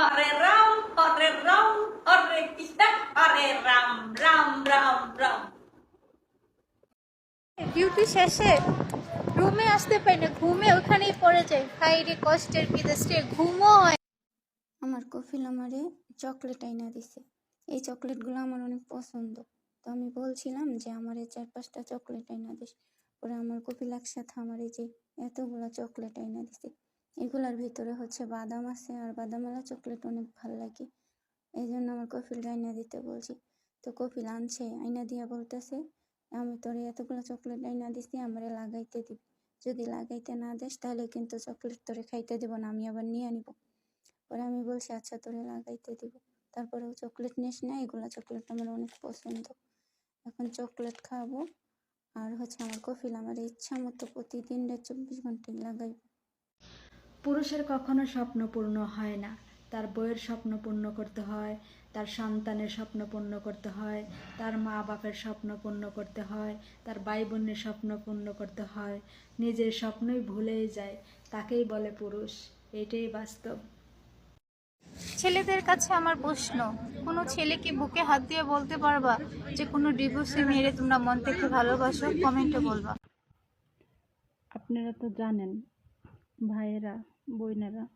হরে Ram Hare Ram Hare Krishna Hare Ram Ram Ram Ram duty শেষে রুমে আসতে পারি না ঘুমে ওখানেই পড়ে যাই। হাই রে কষ্টের বিদেশে ঘুমও হয় আমার কফিল আমারে চকলেট আইনা দিছে। এই চকলেটগুলো আমার অনেক পছন্দ। তো আমি বলছিলাম যে আমার এই চার পাঁচটা চকলেট আইনা দিস। পরে আমার কপিল একসাথে আমার এই যে এতগুলো চকলেট আইনা দিছে। এগুলার ভিতরে হচ্ছে বাদাম আছে, আর বাদামওয়ালা চকলেট অনেক ভালো লাগে। এই জন্য আমার কফিল আইনা দিতে বলছি, তো কফিল আনছে, আইনা দিয়া বলতেছে, আমি তোর এতগুলো চকলেট আইনা দিছি, আমারে লাগাইতে দিবি। যদি লাগাইতে না দিস, তাহলে কিন্তু চকলেট তোরে খাইতে দেবো না, আমি আবার নিয়ে নিব পরে আমি বলছি আচ্ছা তোরে লাগাইতে দিব। তারপরেও চকলেট নিস না, এগুলো চকলেট আমার অনেক পছন্দ। এখন চকলেট খাব, আর হচ্ছে আমার কফিল আমার ইচ্ছা মতো প্রতিদিন চব্বিশ ঘন্টায় লাগাইব। পুরুষের কখনো স্বপ্ন পূর্ণ হয় না। তার বইয়ের স্বপ্ন পূর্ণ করতে হয় তার সন্তানের স্বপ্ন পূর্ণ করতে হয় তার মা বাপের স্বপ্ন পূর্ণ করতে হয় তার ভাই বোনের স্বপ্ন পূর্ণ করতে হয়। নিজের স্বপ্নই ভুলেই যায় তাকেই বলে পুরুষ। এটাই বাস্তব। ছেলেদের কাছে আমার প্রশ্ন কোনো ছেলেকে বুকে হাত দিয়ে বলতে পারবা যে কোনো ডিভোর্সে মেরে তোমরা মন থেকে ভালোবাসো? কমেন্টে বলবা। আপনারা তো জানেন ভাইয়েরা, বোনেরা,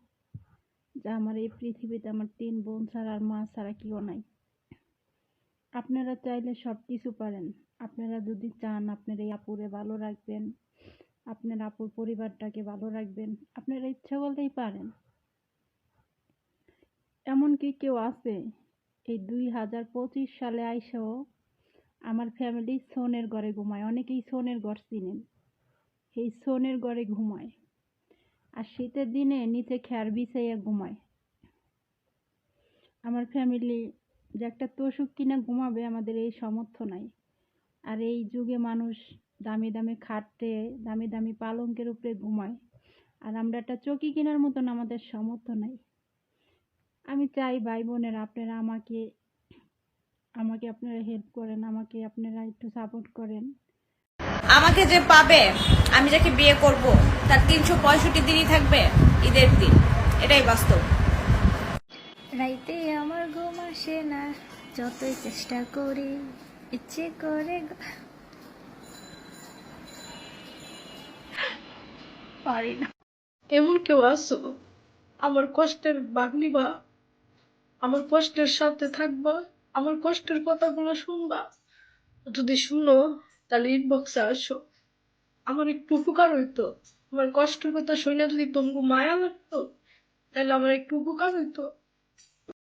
যে আমার এই পৃথিবীতে আমার তিন বোন ছাড়া আর মা ছাড়া কেউ নাই। আপনারা চাইলে সব কিছু পারেন। আপনারা যদি চান আপনার এই আপুরে ভালো রাখবেন, আপনার আপুর পরিবারটাকে ভালো রাখবেন, আপনারা ইচ্ছা করলেই পারেন। এমন কি কেউ আছে, এই দুই হাজার পঁচিশ সালে আইসাও আমার ফ্যামিলি সোনের ঘরে ঘুমায়। অনেকেই সোনের ঘর চিনেন। এই সোনের ঘরে ঘুমায়। আর শীতের দিনে নিচে খেয়ার বিছাইয়া ঘুমায়। আমার ফ্যামিলি যে একটা তোষক কিনা ঘুমাবে আমাদের এই সামর্থ্য নাই। আর এই যুগে মানুষ দামি দামি খাটতে দামি দামি পালঙ্কের উপরে ঘুমায়। আর আমরা একটা চকি কেনার মতন আমাদের সামর্থ্য নাই। আমি চাই ভাই বোনেরা, আপনারা আমাকে আমাকে আপনারা হেল্প করেন, আমাকে আপনারা একটু সাপোর্ট করেন। আমাকে যে পাবে আমি যাকে বিয়ে করব তার তিনশো পঁয়ষট্টি দিনই থাকবে ঈদের দিন। এটাই বাস্তব। রাইতে আমার ঘুম আসে না যতই চেষ্টা করি ইচ্ছে করে পারি না। এমন কেউ আছো? আমার কষ্টের ভাগ নিবা আমার কষ্টের সাথে থাকবা আমার কষ্টের কথাগুলো শুনবা। যদি শুনো তাহলে ইনবক্সে আসো। আমার একটু উপকার হইতো। আমার কষ্টের কথা শুনে যদি তোমাকে মায়া লাগতো, তাহলে আমার একটু উপকার হইতো।